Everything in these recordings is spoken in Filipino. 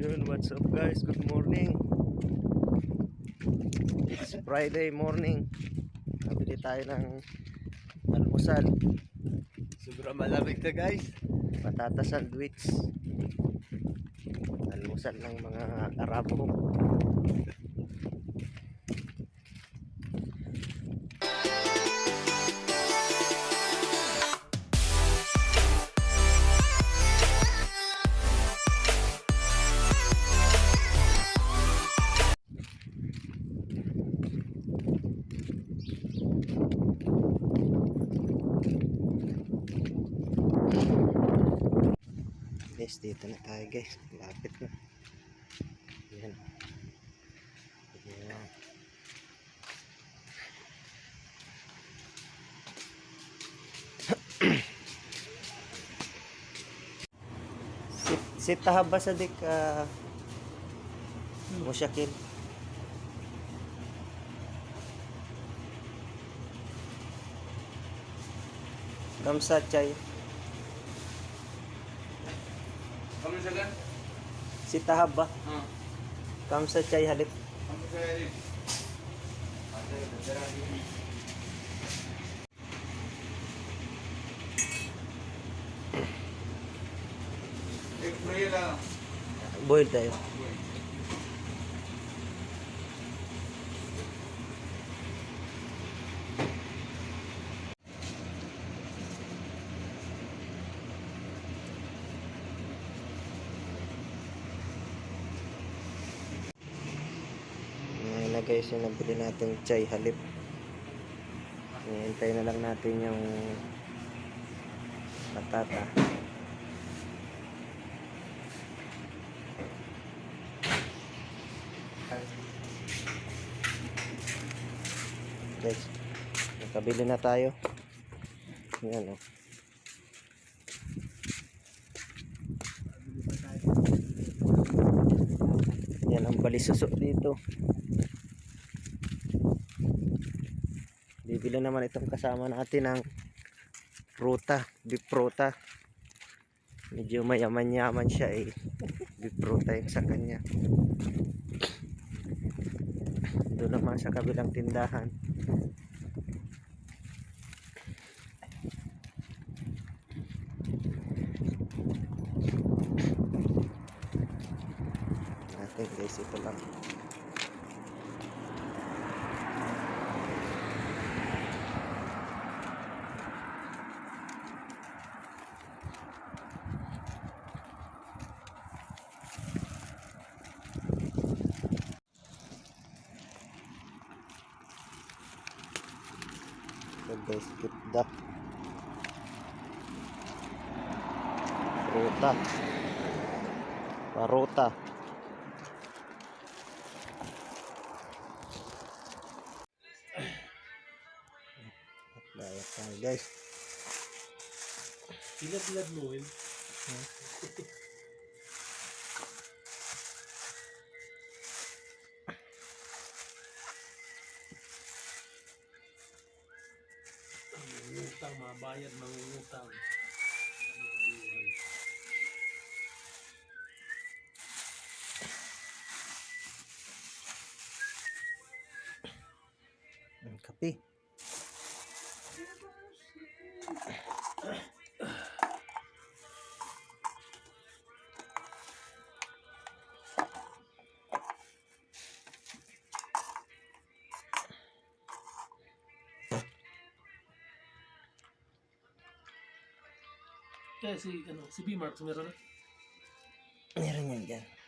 Yun, what's up guys? Good morning. It's Friday morning. Nabili tayo ng almusal. Sobrang malamig na guys. Patata sandwich. Almusal ng mga Arabo. Dito na tayo guys. Lapit na. Yan. Yan. sit sit tahaba sa dik uh, musyakil kamsa chay sit tahaba हाँ kamsa chay halip kamu saya ini. Ada negara ini. एक फ्राई ला boil tayo Ngayon guys yung nabili nating chai halip. Hintay na lang natin yung patata. Guys, nakabili na tayo. Yan oh. Yan ang balisusok dito. Bibili naman itong kasama natin ng pruta, beef pruta. Medyo mayaman-yaman siya eh. Beef yung sa kanya. Doon naman sa kabilang tindahan. Natin guys, ito lang. Guys, gitda. Ruta. Paruta. Daya tayo guys. Bilad-bilad mo, Will. Mangungutang, kape. Kaya si, ano, si B-Marks meron na. Meron yan dyan.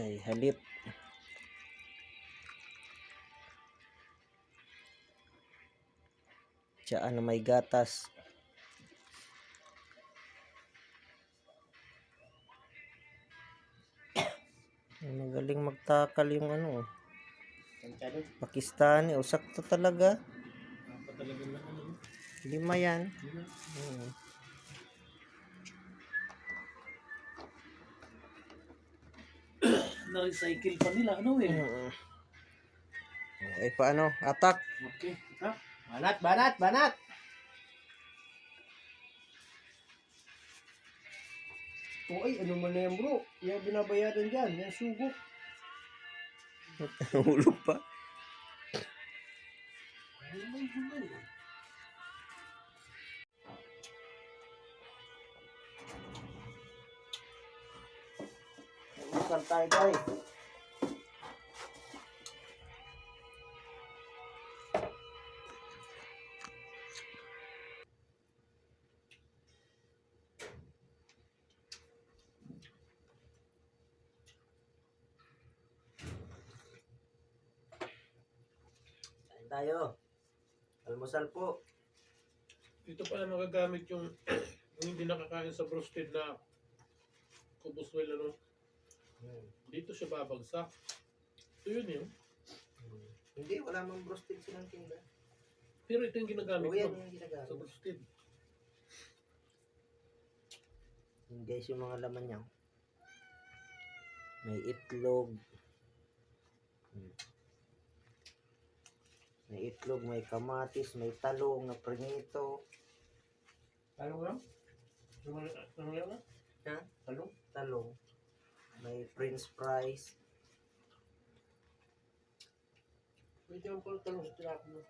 Chay halip. Tsaan na may gatas. Ay, Magaling magtakal yung ano. Pakistani. O sakto talaga. Ano? Lima yan. Diba? Na-recycle pa nila, ano eh. Mm. Eh, paano? Atak. Okay, ha? Banat, banat, banat! O ay, ano man na yan bro? Yung binabayaran dyan, yung sugok. Hulog pa. Hulay, hulay. Saan tayo guys? Tayo. Almusal po. Dito pala nagagamit yung yung hindi nakakain sa roasted na kubos well, ano. Dito siya babagsak. Ito yun yun. Hindi, wala mang roasted silang tinda. Pero ito yung ginagamit O yan ko yung sa ginagamit. roasted. Yun guys, yung mga laman niya. May itlog. Hmm. May itlog, may kamatis, may talong na prinito. Talong lang? Talong lang? Ha? Talong? Talong. May french fries. Pwede yung pala talong sa tilapia.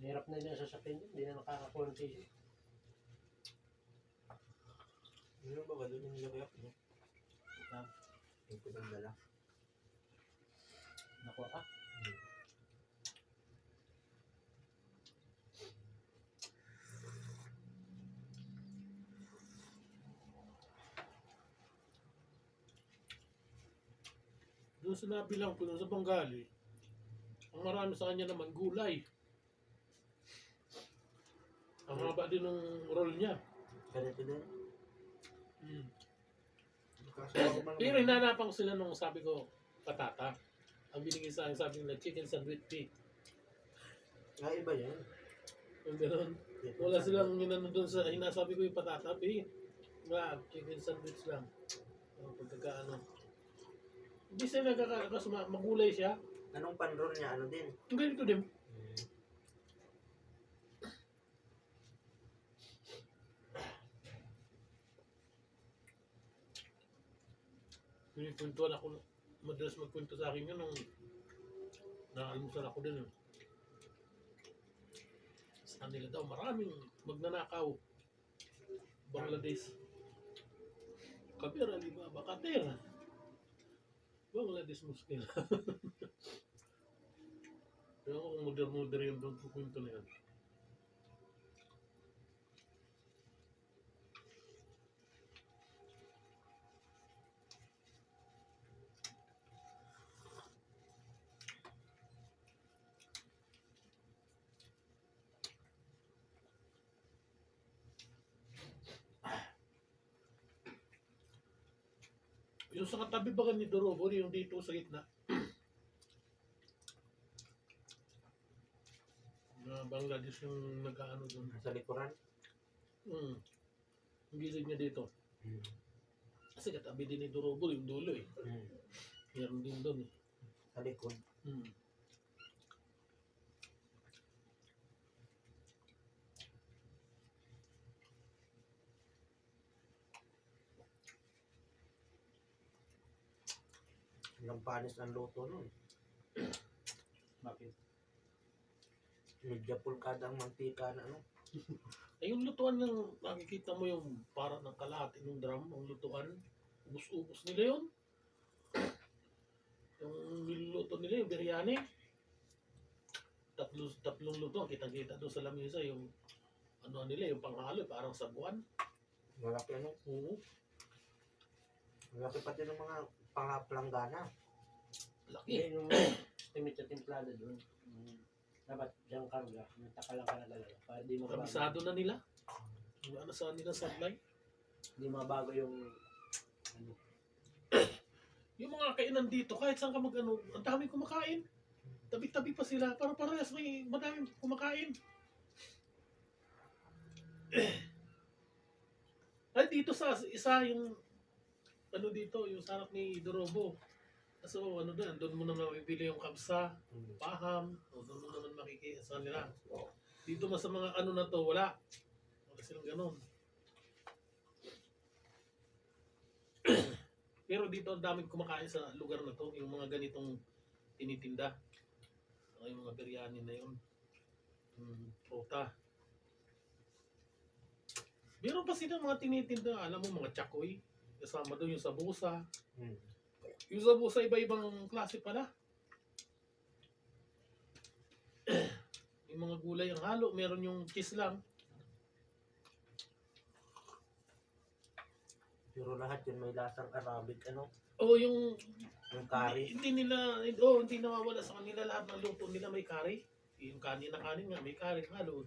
Hirap na yun sa sasakyan yun, hindi na nakakakuha ng tissue. Ano ba ba doon yung nilagay ako? Yung pinang dala. Nakuha ka? Doon sa nabilang ko, doon sa Bengali, ang marami sa kanya naman gulay. Ang haba din ng roll niya. Ganito din. Mm. Pero hinanapan ko sila nung sabi ko, patata. Ang binigay sa akin, sabi nila, chicken sandwich pig. Ah, iba yun. Yung ganun. Wala silang inano doon sa, hinasabi ko yung patata, eh. Wala, chicken sandwich lang. Ang pagkakaano. Hindi sila nagkakakas, magulay siya. Anong panroll niya? Ano din? Ang ganito din. Pinikwentuhan ako, madalas magkwento sa akin yun nung naalmusal ako din. Eh. Sa kanila daw, maraming magnanakaw. Bangladesh. Kabir, Alibaba, Kater. Bangladesh Muslim. Pero kung modern-modern yung doon na yan. Yung sa katabi ba ni Dorobo, yung dito sa gitna. na Bangladesh yung nag-ano doon. Sa likuran? Hmm. Ang gilid niya dito. Kasi katabi din ni Dorobo yung dulo eh. Hmm. Meron din doon eh. Sa likod. Hmm. Ilang panis ang luto nun. Bakit? Medya pulkada ang mantika na ano. Eh yung lutuan ng nakikita mo yung para ng kalahati ng drum, ang lutuan, ubus-ubus nila yun. Yung niluluto nila, yung biryani. Tatlo, tatlong luto, kita-kita doon sa lamesa yung ano nila, yung panghalo, parang sabuan. Malaki ano. Oo. Malaki pati ng mga pangaplanggana. Laki. Yan yung estimate sa templado doon. Dapat diyang karga. Nagtaka lang ka na talaga. Para di mabago. Kabisado na nila. Wala na saan nila supply. Di mabago yung ano. Yung mga kainan dito, kahit saan ka mag ano, ang dami kumakain. Tabi-tabi pa sila. Para parehas may madaming kumakain. Ay, dito sa isa yung ano dito, yung sarap ni Dorobo. So, ano doon, doon mo naman mabibili yung kapsa, paham, o doon mo naman makikita sa nila. Dito mas sa mga ano na to, wala. Wala silang ganun. Pero dito ang daming kumakain sa lugar na to, yung mga ganitong tinitinda. Saka yung mga biryani na yun. Hmm, prota. Meron pa sila mga tinitinda, alam mo, mga chakoy. Kasama doon yung sabusa. Hmm. Yung sabusa, iba-ibang klase pala. yung mga gulay ang halo, meron yung cheese lang. Pero lahat yun may lasang Arabic ano. O yung Yung curry. Hindi nila, oh, hindi nawawala sa kanila lahat ng luto nila may curry. Yung kanin na kanin nga, may curry halo.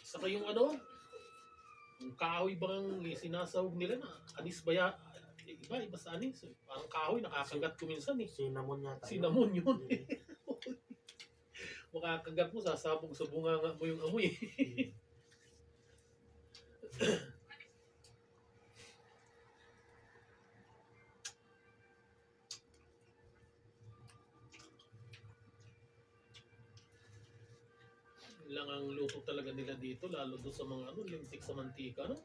Saka yung ano, yung kahoy bang sinasahog nila na anis ba ya? Iba, iba sa anis. Parang kahoy, nakakagat ko minsan eh. Cinnamon yata. Cinnamon yun eh. Makakagat mo, sasabog sa bunganga mo yung amoy. Yun lang ang luto talaga nila dito, lalo doon sa mga ano, lintik sa mantika, no?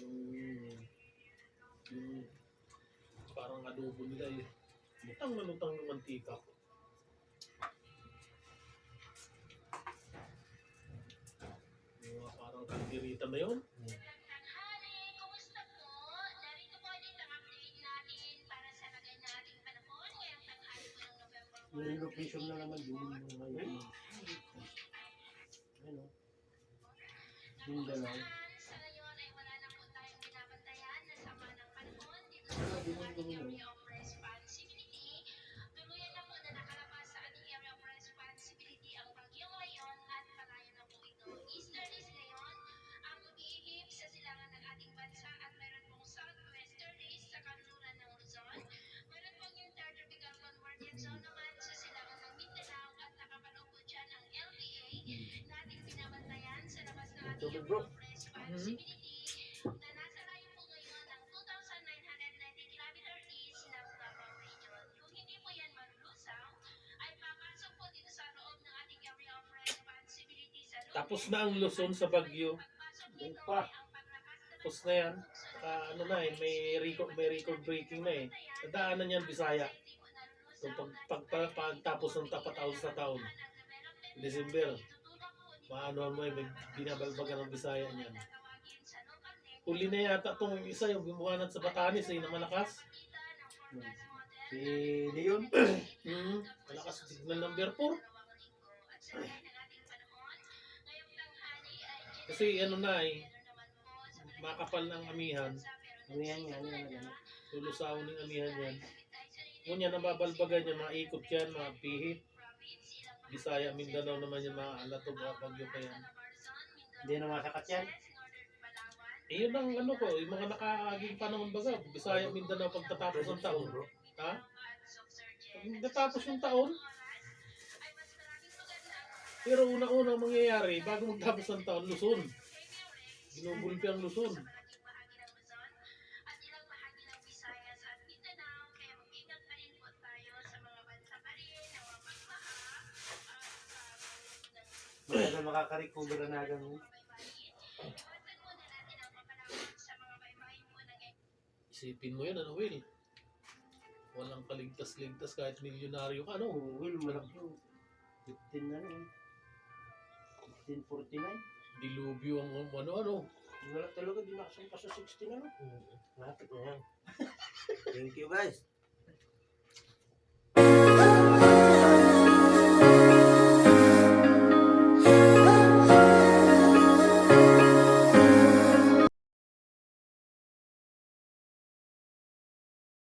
Yung, yung parang adobo nila eh. Lutang na lutang yung mantika. Yung mga parang kalderita na yun. Ng 1. Yung location na naman yun. Yung ngayon. Ano? Mindanao. Sa ngayon ay wala na po tayong binabantayan na sama ng panahon. Dito sa ating area responsibility sa loob Tapos na ang Luzon sa Bagyo. Yung pa. Tapos na yan. Ah, ano na eh, may record, may record breaking na eh. Nadaanan yan Bisaya. So pag, pag, pag, pagtapos ng tapataon sa taon, December, maano mo may binabalbagan ng Bisaya niyan. Huli na yata itong isa yung bimuhanan sa Batanes eh, na malakas. Si Leon. Hmm, malakas signal number 4. Kasi ano na eh, makapal ng amihan. Ano yan yan? Yan? Lulusawon ng amihan yan. Ngunyan, nababalbagan yan, maikot yan, mapihit. Bisaya, Mindanao naman yan, maalatog, bagyo pa yan. Hindi na masakat yan. Eh, yun ang ano ko, yung mga nakakaging panahon baga, Bisaya, Mindanao, pagtatapos ng taon. Ha? Pag natapos yung taon, pero una-una ang mangyayari, bago magtapos ng taon, Luzon. Ginugulpi ang Luzon. Papalawak sa mga baybayin po ng Isipin mo yan, ano, Will? Walang kaligtas-ligtas kahit milyonaryo ka, no? Oh, Will, malaki yun. 15 na ano. 1549. Dilubyo ang ano-ano. Wala talaga, di nakasangka sa 16 ano. Lapit na yan. Thank you guys.